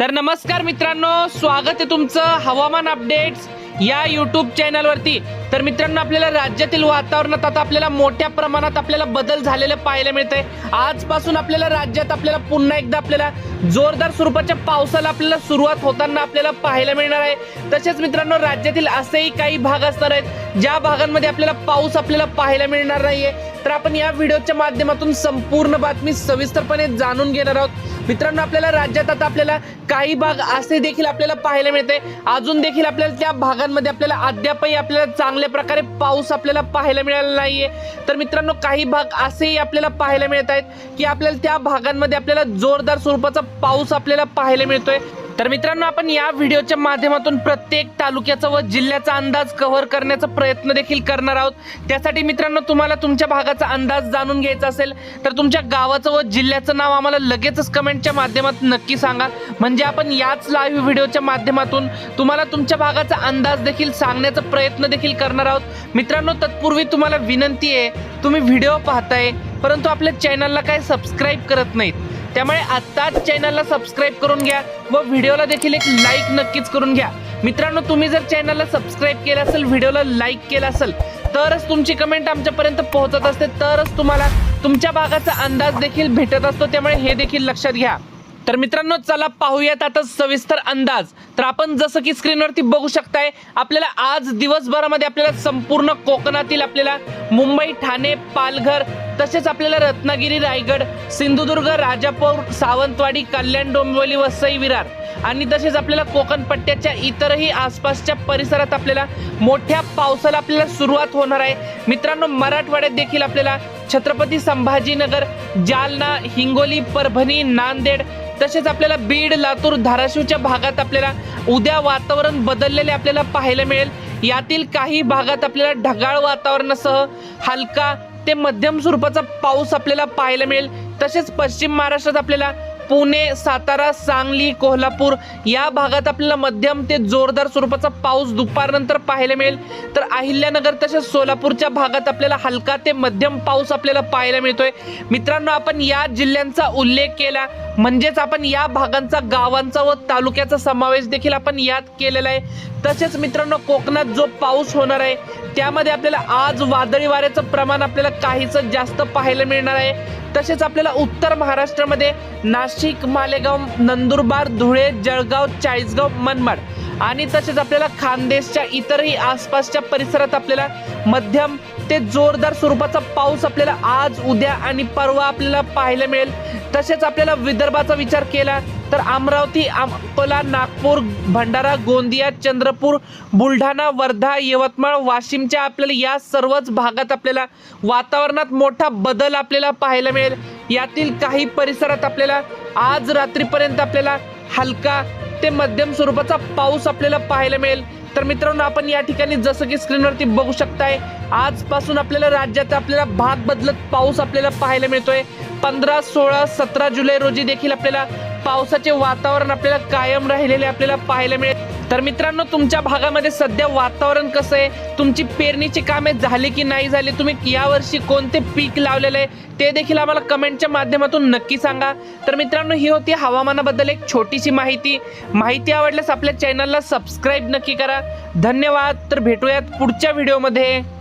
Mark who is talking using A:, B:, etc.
A: तर नमस्कार मित्रांनो स्वागत आहे तुमचं हवामान अपडेट्स या यूट्यूब चॅनलवरती तर मित्रांनो आपल्याला राज्यातील वातावरणात आता आपल्याला मोठ्या प्रमाणात आपल्याला बदल झालेले पाहायला मिळतंय. आजपासून आपल्याला राज्यात आपल्याला पुन्हा एकदा आपल्याला जोरदार स्वरूपाच्या पावसाला आपल्याला सुरुवात होताना आपल्याला पाहायला मिळणार आहे. तसेच मित्रांनो राज्यातील असेही काही भाग असणार आहेत ज्या भागांमध्ये आपल्याला पाऊस आपल्याला पाहायला मिळणार नाहीये. तर आपण या व्हिडिओच्या माध्यमातून संपूर्ण बातमी सविस्तरपणे जाणून घेणार आहोत. मित्रांनो आपल्याला राज्यात आता आपल्याला काही भाग असे देखील आपल्याला पाहायला मिळते. अजून देखील आपल्याला त्या भागांमध्ये आपल्याला अद्यापही आपल्याला चांगल्या प्रकारे पाऊस आपल्याला पाहायला मिळाला नाहीये. तर मित्रांनो काही भाग असेही आपल्याला पाहायला मिळत आहेत की आपल्याला त्या भागांमध्ये आपल्याला जोरदार स्वरूपाचा पाऊस आपल्याला पाहायला मिळतोय. तर मित्रांनो आपण या व्हिडिओच्या माध्यमातून प्रत्येक तालुक्याचा व जिल्ह्याचा अंदाज कव्हर करण्याचा प्रयत्न देखील करणार आहोत. त्यासाठी मित्रांनो तुम्हाला तुमच्या भागाचा अंदाज जाणून घ्यायचा असेल तर तुमच्या गावाचं व जिल्ह्याचं नाव आम्हाला लगेचच कमेंटच्या माध्यमात नक्की सांगा. म्हणजे आपण याच लाईव्ह व्हिडिओच्या माध्यमातून तुम्हाला तुमच्या भागाचा अंदाज देखील सांगण्याचा प्रयत्न देखील करणार आहोत. मित्रांनो तत्पूर्वी तुम्हाला विनंती आहे तुम्ही व्हिडिओ पाहताय परंतु आपल्या चॅनलला काय सबस्क्राईब करत नाहीत. त्यामुळे आत्ताच चॅनलला सबस्क्राईब करून घ्या व व्हिडिओला देखील एक लाईक नक्कीच करून घ्या. मित्रांनो तुम्ही जर चॅनलला सबस्क्राईब केलं असेल व्हिडिओला लाईक केलं असेल तरच तुमची कमेंट आमच्यापर्यंत पोहोचत असते तरच तुम्हाला तुमच्या भागाचा अंदाज देखील भेटत असतो. त्यामुळे हे देखील लक्षात घ्या. तर मित्रांनो चला पाहूयात आता सविस्तर अंदाज. तर आपण जसं की स्क्रीनवरती बघू शकताय आपल्याला आज दिवसभरामध्ये आपल्याला संपूर्ण कोकणातील आपल्याला मुंबई ठाणे पालघर तसेच आपल्याला रत्नागिरी रायगड सिंधुदुर्ग राजापूर सावंतवाडी कल्याण डोंबिवली वसई विरार आणि तसेच आपल्याला कोकण पट्ट्याच्या इतरही आसपासच्या परिसरात आपल्याला मोठ्या पावसाला आपल्याला सुरुवात होणार आहे. मित्रांनो मराठवाड्यात देखील आपल्याला छत्रपती संभाजीनगर जालना हिंगोली परभणी नांदेड तसेच आपल्याला बीड लातूर धाराशिवच्या भागात आपल्याला उद्या वातावरण बदललेले आपल्याला पाहायला मिळेल. यातील काही भागात आपल्याला ढगाळ वातावरणासह हलका ते मध्यम स्वरूपाचा पाऊस आपल्याला पाहायला मिळेल. तसेच पश्चिम महाराष्ट्रात आपल्याला पुणे सातारा सांगली कोल्हापूर या भागात आपल्याला मध्यम ते जोरदार स्वरूपाचा पाऊस दुपारनंतर पाहायला मिळेल. तर अहिल्यानगर तसेच सोलापूरच्या भागात आपल्याला हलका ते मध्यम पाऊस आपल्याला पाहायला मिळतोय. मित्रांनो आपण या जिल्ह्यांचा उल्लेख केला. म्हणजेच आपण या भागांचा गावांचा व तालुक्याचा समावेश देखील आपण यात केलेला आहे. तसेच मित्रांनो कोकणात जो पाऊस होणार आहे त्यामध्ये आपल्याला आज वादळी वाऱ्याचं प्रमाण आपल्याला काहीच जास्त पाहायला मिळणार आहे. तसेच आपल्याला उत्तर महाराष्ट्रामध्ये नाशिक मालेगाव नंदुरबार धुळे जळगाव चाळीसगाव मनमाड आणि तसेच आपल्याला खानदेशच्या इतरही आसपासच्या परिसरात आपल्याला मध्यम ते जोरदार स्वरूपाचा पाऊस आपल्याला आज उद्या आणि परवा आपल्याला पाहायला मिळेल. तसेच आपल्याला विदर्भाचा विचार केला तर अमरावती अकोला नागपूर भंडारा गोंदिया चंद्रपूर बुलढाणा वर्धा यवतमाळ वाशिमच्या आपल्याला या सर्वच भागात आपल्याला वातावरणात मोठा बदल आपल्याला पाहायला मिळेल. यातील काही परिसरात आपल्याला आज रात्रीपर्यंत आपल्याला हलका ते मध्यम स्वरूपाचा पाऊस आपल्याला पाहायला मिळेल. तर मित्रांनो आपण या ठिकाणी जसं की स्क्रीनवरती बघू शकताय आजपासून आपल्याला राज्यात आपल्याला भाग बदलत पाऊस आपल्याला पाहायला मिळतोय. पंधरा सोळा सतरा जुलै रोजी देखील आपल्याला पावसाचे वातावरण आपल्याला कायम राहिलेले आपल्याला पाहायला मिळेल. तर मित्रांनो तुमच्या भागामध्ये सध्या वातावरण कसं आहे? तुमची पेरणीची कामे झाली की नाही झाली? तुम्ही यावर्षी कोणते पीक लावलेलं आहे? ते देखील आम्हाला कमेंटच्या माध्यमातून नक्की सांगा. तर मित्रांनो ही होती हवामानाबद्दल एक छोटीशी माहिती. माहिती आवडल्यास आपल्या चॅनलला सबस्क्राईब नक्की करा. धन्यवाद. तर भेटूयात पुढच्या व्हिडिओमध्ये.